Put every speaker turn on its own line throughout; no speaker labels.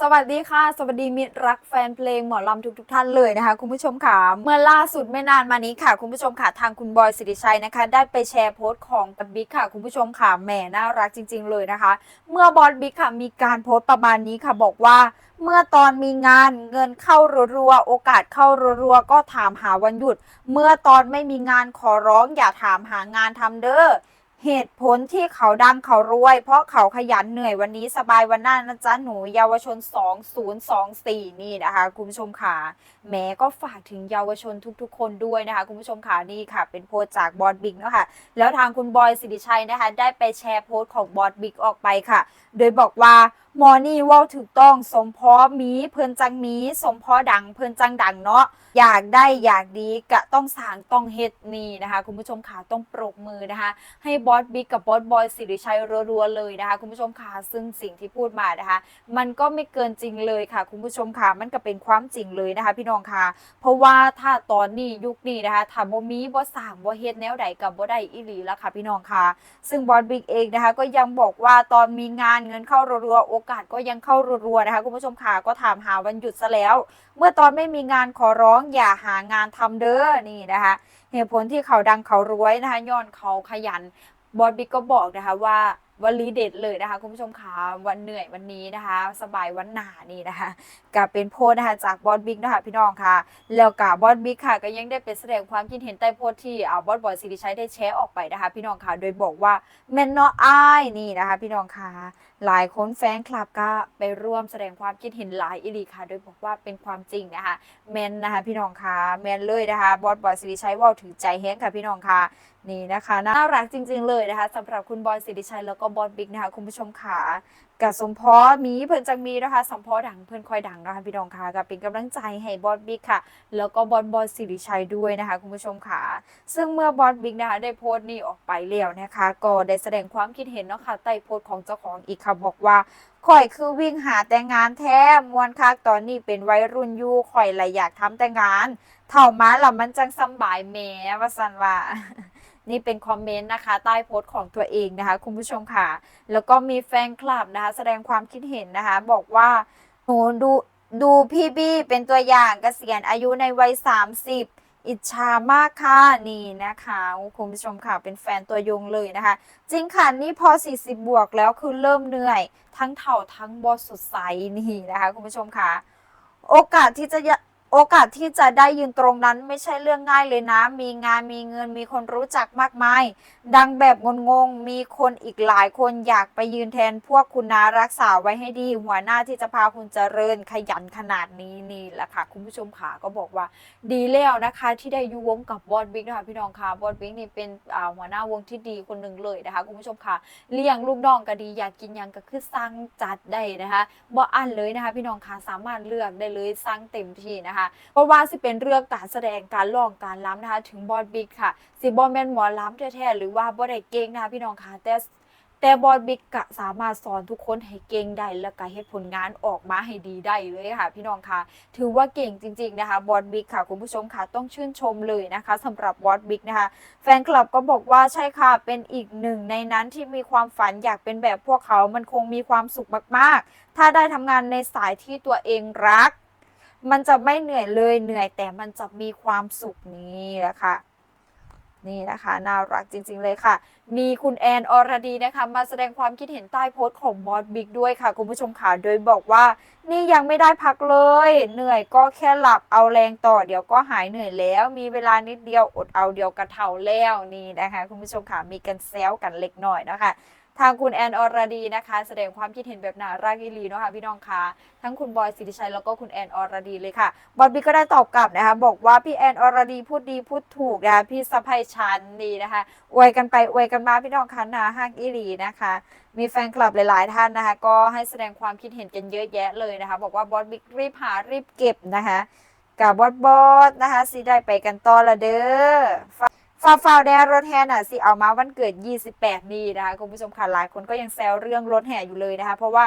สวัสดีค่ะ สวัสดีมิตรรักแฟนเพลงหมอลำทุกทท่านเลยนะคะ คุณผู้ชมค่ะเมื่อล่าสุดไม่นานมานี้ค่ะ คุณผู้ชมค่ะทางคุณบอยสิริชัยนะคะ ได้ไปแชร์โพสต์ของกับบิ๊กค่ะ คุณผู้ชมค่ะแหมน่ารักจริง ๆ เลยนะคะ เมื่อบอสบิ๊กค่ะมีการโพสต์ประมาณนี้ค่ะบอกว่า เมื่อตอนมีงานเงินเข้ารัวๆโอกาสเข้ารัวๆก็ถามหาวันหยุด เมื่อตอนไม่มีงานขอร้องอย่าถามหางานทำเด้อ เหตุผลที่เขาดังเขารวย เพราะเขาขยันเหนื่อยวันนี้สบายวันหน้านะจ๊ะหนูเยาวชน 2024 นี่นะคะ คุณผู้ชมค่ะแม้ก็ฝากถึงเยาวชนทุกๆ คนด้วยนะคะ คุณผู้ชมค่ะนี่ค่ะ เป็นโพสจากบอสบิ๊กเนาะค่ะแล้วทางคุณบอยสิริชัยนะคะ ได้ไปแชร์โพสต์ของบอสบิ๊กออกไปค่ะ โดยบอกว่า มอนี่ว่าถูกต้องสมพอมีเพื่อนจังมี สมพอดังเพื่อนจังดังเนาะอยากได้อยากดีกะต้องสร้างต้องเฮ็ดนี่นะคะ คุณผู้ชมค่ะต้องปรบมือนะคะ ให้บอสบิ๊กกับบอสบอยสิริชัยรัวๆเลยนะคะ คุณผู้ชมค่ะซึ่งสิ่งที่พูดมานะคะ มันก็ไม่เกินจริงเลยค่ะ คุณผู้ชมค่ะมันก็เป็นความจริงเลยนะคะ พี่น้องค่ะ เพราะว่าถ้าตอนนี้ยุคนี้นะคะถ้าบ่มีบ่สร้างบ่เฮ็ดแนวใดกับบ่ได้อีหลีแล้วค่ะ พี่น้องค่ะ ซึ่งบอสบิ๊กเองนะคะ ก็ยังบอกว่าตอนมีงานเงินเข้ารัวๆอกาสก็ยังเข้ารัวๆนะคะ คุณผู้ชมค่ะก็ถามหาวันหยุดซะแล้ว เมื่อตอนไม่มีงานขอร้องอย่าหางานทำเด้อนี่นะคะเหตุผลที่เขาดังเขารวยนะคะย้อนเขาขยันบอสบิ๊กก็บอกนะคะว่าวลีเด็ดเลยนะคะ คุณผู้ชมคะวันเหนื่อยวันนี้นะคะ สบายวันหนานี่นะคะกับเป็นโพสต์นะคะจากบอสบิ๊กนะคะพี่น้องค่ะ แล้วกับบอสบิ๊กค่ะ ก็ยังได้ไปแสดงความคิดเห็นใต้โพสต์ที่เอาบอสบอยสิริชัยได้แชร์ออกไปนะคะ พี่น้องค่ะโดยบอกว่าแมนเนาะอายนี่นะคะ พี่น้องค่ะ หลายคนแฟนคลับก็ไปร่วมแสดงความคิดเห็นหลายอีหลีค่ะ โดยบอกว่าเป็นความจริงนะคะแมนนะคะพี่น้องค่ะแมนเลยนะคะบอสบอยสิริชัยว่าถือใจแห้งค่ะพี่น้องค่ะนี่นะคะน่ารักจริง ๆ เลยนะคะสำหรับคุณบอยสิริชัยแล้วก็บอสบิ๊กนะคะคุณผู้ชมค่ะ กับสมพอมีเพิ่นจังมีนะคะสมพอดังเพิ่นคอยดังนะคะพี่น้องค่ะกับเป็นกำลังใจให้บอสบิ๊กค่ะ แล้วก็บอสบอยสิริชัยด้วยนะคะคุณผู้ชมค่ะ ซึ่งเมื่อบอสบิ๊กนะคะได้โพสต์นี้ออกไปแล้วนะคะ ก็ได้แสดงความคิดเห็นเนาะค่ะใต้โพสต์ของเจ้าของอีกค่ะบอกว่าข่อยคือวิ่งหาแต่งงานแท้มวนคักตอนนี้เป็นวัยรุ่นอยู่ข่อยเลยอยากทำแต่งงาน เท่ามาแล้วมันจังสบายแหม่ว่าสันว่า นี่เป็นคอมเมนต์นะคะ ใต้โพสต์ของตัวเองนะคะ คุณผู้ชมค่ะ แล้วก็มีแฟนคลับนะคะ แสดงความคิดเห็นนะคะ บอกว่าหนูดูดูพี่บี้เป็นตัวอย่างเกษียณอายุในวัย 30อิจฉามากค่ะนี่นะคะคุณผู้ชมค่ะเป็นแฟนตัวยงเลยนะคะ จริงค่ะนี่พอ 40 บวกแล้วคือเริ่มเหนื่อย ทั้งเถ่าทั้งบอสสดใสนี่นะคะ คุณผู้ชมค่ะ โอกาสที่จะ โอกาสที่จะได้ยืนตรงนั้นไม่ใช่เรื่องง่ายเลยนะ มีงานมีเงินมีคนรู้จักมากมาย ดังแบบงงๆ มีคนอีกหลายคนอยากไปยืนแทนพวกคุณนารักษาไว้ให้ดี หัวหน้าที่จะพาคุณเจริญขยันขนาดนี้นี่แหละค่ะ คุณผู้ชมค่ะก็บอกว่า ดีแล้วนะคะ ที่ได้ยูวงกับบอสบิ๊กนะคะพี่น้องค่ะบอสบิ๊กนี่เป็นหัวหน้าวงที่ดีคนหนึ่งเลยนะคะคุณผู้ชมค่ะเลี้ยงลูกน้องก็ดีอยากกินยังก็คือสั่งจัดได้นะคะบ่อั้นเลยนะคะ พี่น้องค่ะสามารถเลือกได้เลยสั่งเต็มที่นะคะเพราะว่าสิเป็นเรื่องการแสดงการร้องการล้ำนะคะ ถึงบอสบิ๊กค่ะสิบอแมนหมอล้ำแท้ๆหรือว่าบ่ได้เก่งนะคะพี่น้องค่ะแต่แต่บอสบิ๊กก็สามารถสอนทุกคนให้เก่งได้แล้วก็เฮ็ดผลงานออกมาให้ดีได้เลยค่ะ พี่น้องค่ะ ถือว่าเก่งจริง ๆนะคะบอสบิ๊กค่ะคุณผู้ชมค่ะต้องชื่นชมเลยนะคะสำหรับบอสบิ๊กนะคะ แฟนคลับก็บอกว่าใช่ค่ะเป็นอีกหนึ่งในนั้นที่มีความฝันอยากเป็นแบบพวกเขามันคงมีความสุขมากๆ ถ้าได้ทำงานในสายที่ตัวเองรัก มันจะไม่เหนื่อยเลยเหนื่อยแต่มันจะมีความสุขนี้แหละค่ะนี่นะคะน่ารักจริง ๆเลยค่ะ มีคุณแอนอรดีนะคะ มาแสดงความคิดเห็นใต้โพสต์ของบอสบิ๊กด้วยค่ะ คุณผู้ชมค่ะโดยบอกว่า นี่ยังไม่ได้พักเลย เหนื่อยก็แค่หลับเอาแรงต่อเดี๋ยวก็หายเหนื่อยแล้ว มีเวลานิดเดียวอดเอาเดียวกระเทาแล้วนี่นะคะ คุณผู้ชมค่ะมีกันแซวกันเล็กน้อยนะคะ ทางคุณแอนอรดีนะคะ แสดงความคิดเห็นแบบน่ารักอีหลีเนาะค่ะพี่น้องคะทั้งคุณบอยสิริชัยแล้วก็คุณแอนอรดีเลยค่ะ บอสบิ๊กก็ได้ตอบกลับนะคะ บอกว่าพี่แอนอรดีพูดดีพูดถูกนะพี่สะพายชันดีนะคะอวยกันไปอวยกันมาพี่น้องคะนาห้างอีหลีนะคะ มีแฟนคลับหลาย ๆ ท่านนะคะ ก็ให้แสดงความคิดเห็นกันเยอะแยะเลยนะคะ บอกว่าบอสบิ๊กรีบหารีบเก็บนะคะกับบอสบอสนะคะสิได้ไปกันต่อละเด้อ ฟาฟาวแดรถแห่น่ะสิเอามาวันเกิด 28 นี้นะคะคุณผู้ชมค่ะหลายคนก็ยังแซวเรื่องรถแห่อยู่เลยนะคะ เพราะว่า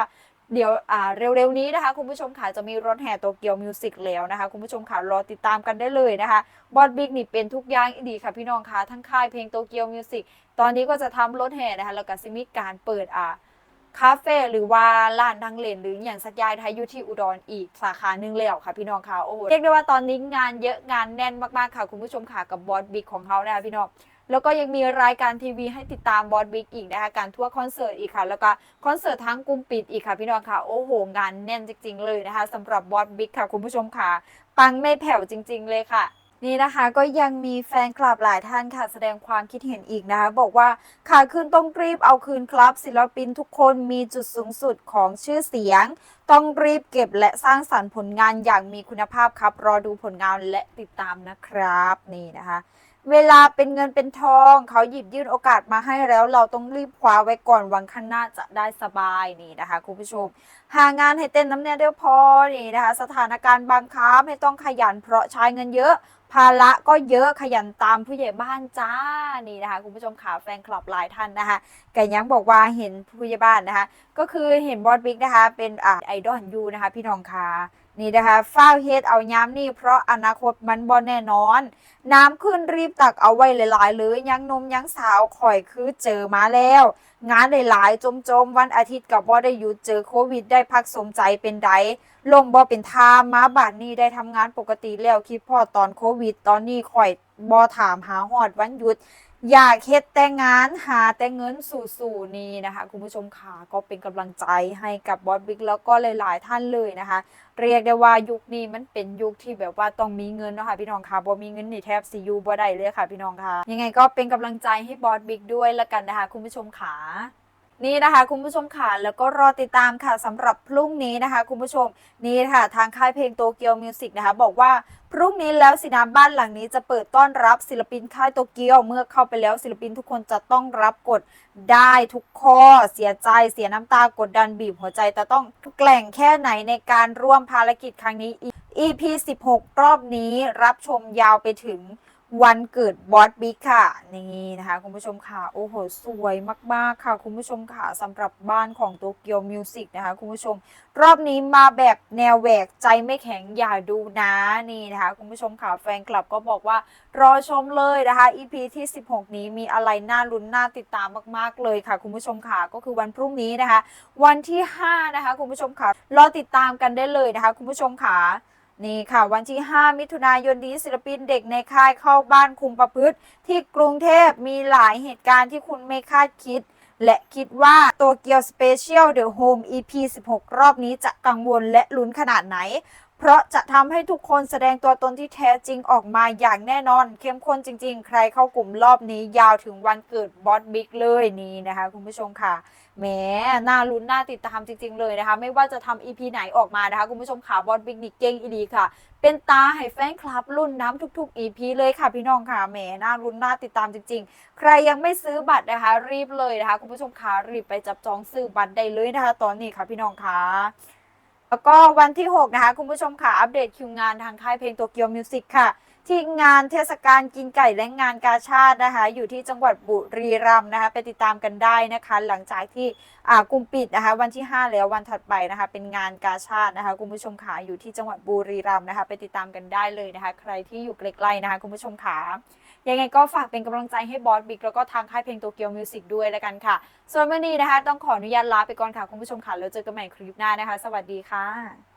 เดี๋ยวอ่าเร็วๆนี้นะคะคุณผู้ชมค่ะจะมีรถแห่โตเกียวมิวสิกแล้วนะคะคุณผู้ชมค่ะรอติดตามกันได้เลยนะคะบอสบิ๊กนี่เป็นทุกอย่างอีดีค่ะพี่น้องค่ะทั้งค่ายเพลงโตเกียวมิวสิกตอนนี้ก็จะทำรถแห่นะคะแล้วก็ซิมีการเปิดอ่า คาเฟ่หรือว่าร้านดังเลนหรืออย่างสักยางไทยอยู่ที่อุดรอีกสาขาหนึ่งแล้วค่ะพี่น้องค่ะโอ้เรียกได้ว่าตอนนี้งานเยอะงานแน่นมากๆค่ะคุณผู้ชมค่ะกับบอสบิ๊กของเขานะคะพี่น้องแล้วก็ยังมีรายการทีวีให้ติดตามบอสบิ๊กอีกนะคะการทัวร์คอนเสิร์ตอีกค่ะ แล้วก็คอนเสิร์ตทั้งกลุ่มปิดอีกค่ะ พี่น้องค่ะ โอ้โห งานแน่นจริง ๆ เลยนะคะสำหรับบอสบิ๊กค่ะคุณผู้ชมค่ะ ปังไม่แผ่วจริง ๆ เลยค่ะ นี่นะคะก็ยังมีแฟนคลับหลายท่านค่ะ แสดงความคิดเห็นอีกนะคะ บอกว่าขาคืนต้องรีบเอาคืนครับ ศิลปินทุกคนมีจุดสูงสุดของชื่อเสียง ต้องรีบเก็บและสร้างสรรค์ผลงานอย่างมีคุณภาพครับ รอดูผลงานและติดตามนะครับ นี่นะคะ เวลาเป็นเงินเป็นทอง เขาหยิบยื่นโอกาสมาให้แล้ว เราต้องรีบคว้าไว้ก่อนวันข้างหน้าจะได้สบายนี่นะคะคุณผู้ชม หางานให้เต้นน้ำเนี่ยเดียวพอนี่นะคะ สถานการณ์บังคับให้ต้องขยันเพราะใช้เงินเยอะ ภาระก็เยอะขยันตามผู้ใหญ่บ้านจ้านี่นะคะ คุณผู้ชมขาแฟนคลับหลายท่านนะคะแกยังบอกว่าเห็นผู้ใหญ่บ้านนะคะ ก็คือเห็นบอสบิ๊กนะคะ เป็นอ่าไอดอลยูนะคะ พี่น้องคะ นี่นะคะฟ้าเฮ็ดเอาย้ำนี่เพราะอนาคตมันบอแน่นอน น้ำขึ้นรีบตักเอาไว้หลายๆเลยยังนมยังสาวข่อยคือเจอมาแล้ว งานหลายๆ จมๆ วันอาทิตย์กับบ่ได้หยุดเจอโควิดได้พักสมใจเป็นไดลงบ่เป็นทามมาบาดนี้ได้ทำงานปกติแล้วคิดพอตอนโควิด ตอนนี้ข่อยบ่ถามหาหอดวันหยุด อยากเฮ็ดแต่งงานหาแต่เงินสู่ๆนี่นะคะ คุณผู้ชมค่ะก็เป็นกำลังใจให้กับบอสบิ๊กแล้วก็หลาย ๆ ท่านเลยนะคะ เรียกได้ว่ายุคนี้มันเป็นยุคที่แบบว่าต้องมีเงินเนาะค่ะพี่น้องค่ะบ่มีเงินนี่แทบสิยูบ่ได้เลยค่ะพี่น้องค่ะ ยังไงก็เป็นกำลังใจให้บอสบิ๊กด้วยละกันนะคะ คุณผู้ชมค่ะ นี่นะคะคุณผู้ชมค่ะแล้วก็รอติดตามค่ะสำหรับพรุ่งนี้นะคะ คุณผู้ชมนี่ค่ะ ทางค่ายเพลงโตเกียวมิวสิกนะคะ บอกว่าพรุ่งนี้แล้วสินะบ้านหลังนี้จะเปิดต้อนรับศิลปินค่ายโตเกียวเมื่อเข้าไปแล้วศิลปินทุกคนจะต้องรับกดได้ทุกข้อเสียใจเสียน้ำตากดดันบีบหัวใจ แต่ต้องแกล่งแค่ไหนในการร่วมภารกิจครั้งนี้ EP 16 รอบนี้รับชมยาวไปถึง วันเกิดบอสบิ๊กค่ะ นี่นะคะ คุณผู้ชมค่ะ โอ้โห สวยมาก ๆ ค่ะ คุณผู้ชมค่ะสำหรับบ้านของโตเกียวมิวสิกนะคะ คุณผู้ชม รอบนี้มาแบบแนวแหวกใจไม่แข็งอย่าดูนะนี่นะคะ คุณผู้ชมค่ะ แฟนคลับก็บอกว่ารอชมเลยนะคะ EP ที่ 16 นี้มีอะไรน่าลุ้นน่าติดตามมาก ๆ เลยค่ะ คุณผู้ชมค่ะ ก็คือวันพรุ่งนี้นะคะ วันที่ 5 นะคะ คุณผู้ชมค่ะรอติดตามกันได้เลยนะคะ คุณผู้ชมค่ะ นี่ค่ะวันที่ 5 มิถุนายนนี้ศิลปินเด็กในค่ายเข้าบ้านคุมประพฤติ ที่กรุงเทพมีหลายเหตุการณ์ที่คุณไม่คาดคิด และคิดว่าโตเกียวสเปเชียลเดอะโฮม EP 16 รอบนี้จะกังวลและลุ้นขนาดไหน เพราะจะทำให้ทุกคนแสดงตัวตนที่แท้จริงออกมาอย่างแน่นอน เข้มข้นจริง ๆ ใครเข้ากลุ่มรอบนี้ยาวถึงวันเกิดบอสบิ๊กเลยนี่นะคะ คุณผู้ชมค่ะแหมน่าลุ้นน่าติดตามจริง ๆ เลยนะคะ ไม่ว่าจะทำ EP ไหนออกมานะคะ คุณผู้ชมค่ะบอสบิ๊กนี่เก่งอีดีค่ะ เป็นตาให้แฟนคลับรุ่นน้ำทุกๆ EP เลยค่ะพี่น้องค่ะแหมน่าลุ้นน่าติดตามจริง ๆ ใครยังไม่ซื้อบัตรนะคะ รีบเลยนะคะ คุณผู้ชมค่ะรีบไปจับจองซื้อบัตรได้เลยนะคะ ตอนนี้ค่ะพี่น้องค่ะ แล้วก็วันที่ 6 นะคะ คุณผู้ชมค่ะ อัปเดตคิวงานทางค่ายเพลงโตเกียวมิวสิกค่ะ ที่งานเทศกาลกินไก่และงานกาชาตินะคะ อยู่ที่จังหวัดบุรีรัมย์นะคะไปติดตามกันได้นะคะ หลังจากที่อ่ากลุ่มปิดนะคะ วันที่ 5 แล้ววันถัดไปนะคะ เป็นงานกาชาตินะคะ คุณผู้ชมค่ะอยู่ที่จังหวัดบุรีรัมย์นะคะ ไปติดตามกันได้เลยนะคะ ใครที่อยู่ใกล้ๆนะคะ คุณผู้ชมค่ะยังไงก็ฝากเป็นกำลังใจให้บอสบิ๊กแล้วก็ทางค่ายเพลงโตเกียวมิวสิกด้วยแล้วกันค่ะ ส่วนวันนี้นะคะ ต้องขออนุญาตลาไปก่อนค่ะคุณผู้ชมค่ะแล้วเจอกันใหม่คลิปหน้านะคะ สวัสดีค่ะ